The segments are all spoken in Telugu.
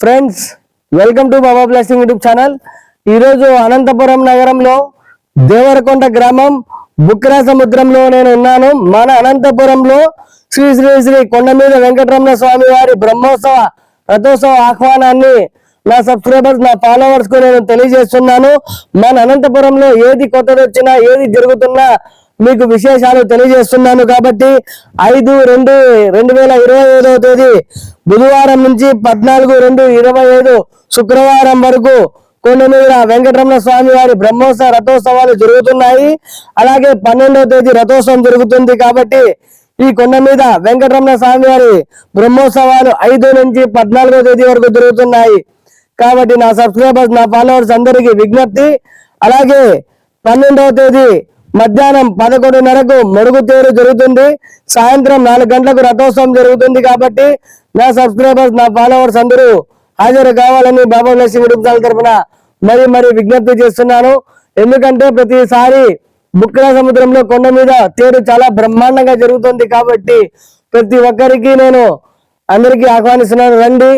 Friends welcome to Baba blessing YouTube channel ఈరోజు అనంతపురం నగరంలో దేవరకొండ గ్రామం బుక్రా సముద్రంలో నేను ఉన్నాను. మన అనంతపురంలో శ్రీ శ్రీ శ్రీ కొండ మీద వెంకటరమణ స్వామి వారి బ్రహ్మోత్సవ రథోత్సవ ఆహ్వానాన్ని నా సబ్స్క్రైబర్స్ నా ఫాలోవర్స్కు నేను తెలియజేస్తున్నాను. మన అనంతపురంలో ఏది కొత్తది వచ్చినా ఏది జరుగుతున్నా మీకు విశేషాలు తెలియజేస్తున్నాను కాబట్టి ఐదు రెండు రెండు వేల ఇరవై ఐదవ తేదీ బుధవారం నుంచి పద్నాలుగు రెండు ఇరవై ఐదు శుక్రవారం వరకు కొండమీద వెంకటరమణ స్వామి వారి బ్రహ్మోత్సవ రథోత్సవాలు జరుగుతున్నాయి. అలాగే పన్నెండవ తేదీ రథోత్సవం జరుగుతుంది కాబట్టి ఈ కొండ మీద వెంకటరమణ స్వామి వారి బ్రహ్మోత్సవాలు ఐదు నుంచి పద్నాలుగో తేదీ వరకు జరుగుతున్నాయి. కాబట్టి నా సబ్స్క్రైబర్స్ నా ఫాలోవర్స్ అందరికీ విజ్ఞప్తి. అలాగే పన్నెండవ తేదీ మధ్యాహ్నం పదకొండున్నరకు మరుగుతేరు జరుగుతుంది. సాయంత్రం నాలుగు గంటలకు రథోత్సవం జరుగుతుంది కాబట్టి నా సబ్స్క్రైబర్స్ నా ఫాలోవర్స్ అందరూ హాజరు కావాలని బాబా లక్ష్మి కుటుంబాల తరఫున మరి మరి విజ్ఞప్తి చేస్తున్నాను. ఎందుకంటే ప్రతిసారి బుక్కల సముద్రంలో కొండ మీద తేరు చాలా బ్రహ్మాండంగా జరుగుతుంది కాబట్టి ప్రతి ఒక్కరికి నేను అందరికీ ఆహ్వానిస్తున్నాను. రండి.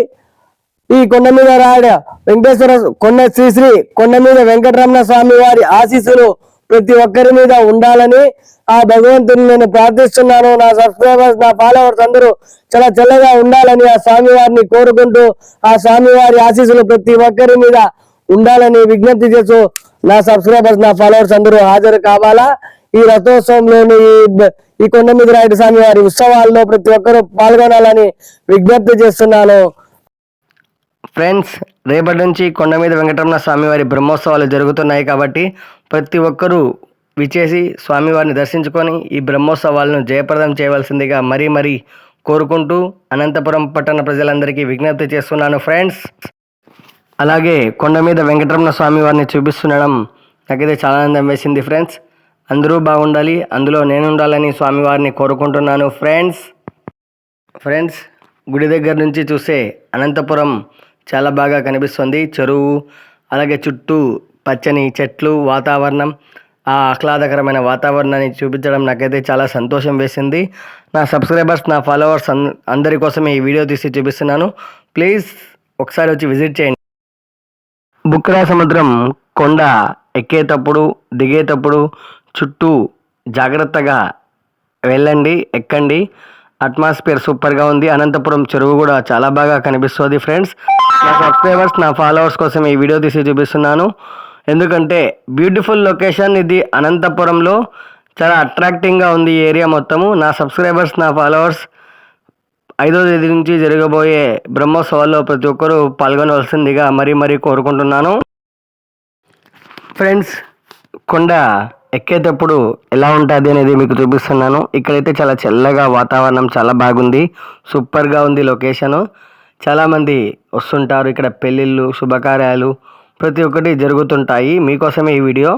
ఈ కొండ మీద రాడ వెంకటేశ్వర కొండ శ్రీశ్రీ కొండ మీద వెంకటరమణ స్వామి వారి ఆశీస్సులు ప్రతి ఒక్కరి మీద ఉండాలని ఆ భగవంతుని నేను ప్రార్థిస్తున్నాను. నా సబ్స్క్రైబర్స్ నా ఫాలోవర్స్ అందరూ చాలా చల్లగా ఉండాలని ఆ స్వామివారిని కోరుకుంటూ ఆ స్వామివారి ఆశీస్సులు ప్రతి ఒక్కరి మీద ఉండాలని విజ్ఞప్తి చేస్తూ నా సబ్స్క్రైబర్స్ నా ఫాలోవర్స్ అందరూ హాజరు కావాలా? ఈ రథోత్సవంలోని ఈ ఈ కొండ మీద రాయుడు స్వామి వారి ఉత్సవాల్లో ప్రతి ఒక్కరూ పాల్గొనాలని విజ్ఞప్తి చేస్తున్నాను. ఫ్రెండ్స్ రేపటి నుంచి కొండ మీద వెంకటరమణ స్వామివారి బ్రహ్మోత్సవాలు జరుగుతున్నాయి కాబట్టి ప్రతి ఒక్కరూ విచేసి స్వామివారిని దర్శించుకొని ఈ బ్రహ్మోత్సవాలను జయప్రదం చేయవలసిందిగా మరీ మరీ కోరుకుంటూ అనంతపురం పట్టణ ప్రజలందరికీ విజ్ఞప్తి చేస్తున్నాను ఫ్రెండ్స్. అలాగే కొండ మీద వెంకటరమణ స్వామి వారిని చూపిస్తుండడం నాకైతే చాలా ఆనందం వేసింది ఫ్రెండ్స్. అందరూ బాగుండాలి అందులో నేను ఉండాలని స్వామివారిని కోరుకుంటున్నాను ఫ్రెండ్స్. ఫ్రెండ్స్ గుడి దగ్గర నుంచి చూసే అనంతపురం చాలా బాగా కనిపిస్తుంది. చెరువు అలాగే చుట్టూ పచ్చని చెట్లు వాతావరణం. ఆ ఆహ్లాదకరమైన వాతావరణాన్ని చూపించడం నాకైతే చాలా సంతోషం వేసింది. నా సబ్స్క్రైబర్స్ నా ఫాలోవర్స్ అన్- అందరి కోసం ఈ వీడియో తీసి చూపిస్తున్నాను. ప్లీజ్ ఒకసారి వచ్చి విజిట్ చేయండి. బుక్రా సముద్రం కొండ ఎక్కేటప్పుడు దిగేటప్పుడు చుట్టూ జాగ్రత్తగా వెళ్ళండి ఎక్కండి. అట్మాస్ఫియర్ సూపర్గా ఉంది. అనంతపురం చెరువు కూడా చాలా బాగా కనిపిస్తుంది ఫ్రెండ్స్. నా సబ్స్క్రైబర్స్ నా ఫాలోవర్స్ కోసం ఈ వీడియో తీసి చూపిస్తున్నాను. ఎందుకంటే బ్యూటిఫుల్ లొకేషన్ ఇది అనంతపురంలో. చాలా అట్రాక్టింగ్గా ఉంది ఈ ఏరియా మొత్తము. నా సబ్స్క్రైబర్స్ నా ఫాలోవర్స్ ఐదో తేదీ నుంచి జరగబోయే బ్రహ్మోత్సవాల్లో ప్రతి ఒక్కరూ పాల్గొనవలసిందిగా మరీ మరీ కోరుకుంటున్నాను. ఫ్రెండ్స్ కొండ ఎక్కేటప్పుడు ఎలా ఉంటుంది అనేది మీకు చూపిస్తున్నాను. ఇక్కడైతే చాలా చల్లగా వాతావరణం చాలా బాగుంది. సూపర్గా ఉంది లొకేషను చాలామంది వస్తుంటారు ఇక్కడ పెళ్ళిళ్ళు శుభకార్యాలు ప్రతి ఒక్కటి జరుగుతుంటాయి. మీకోసమే ఈ వీడియో.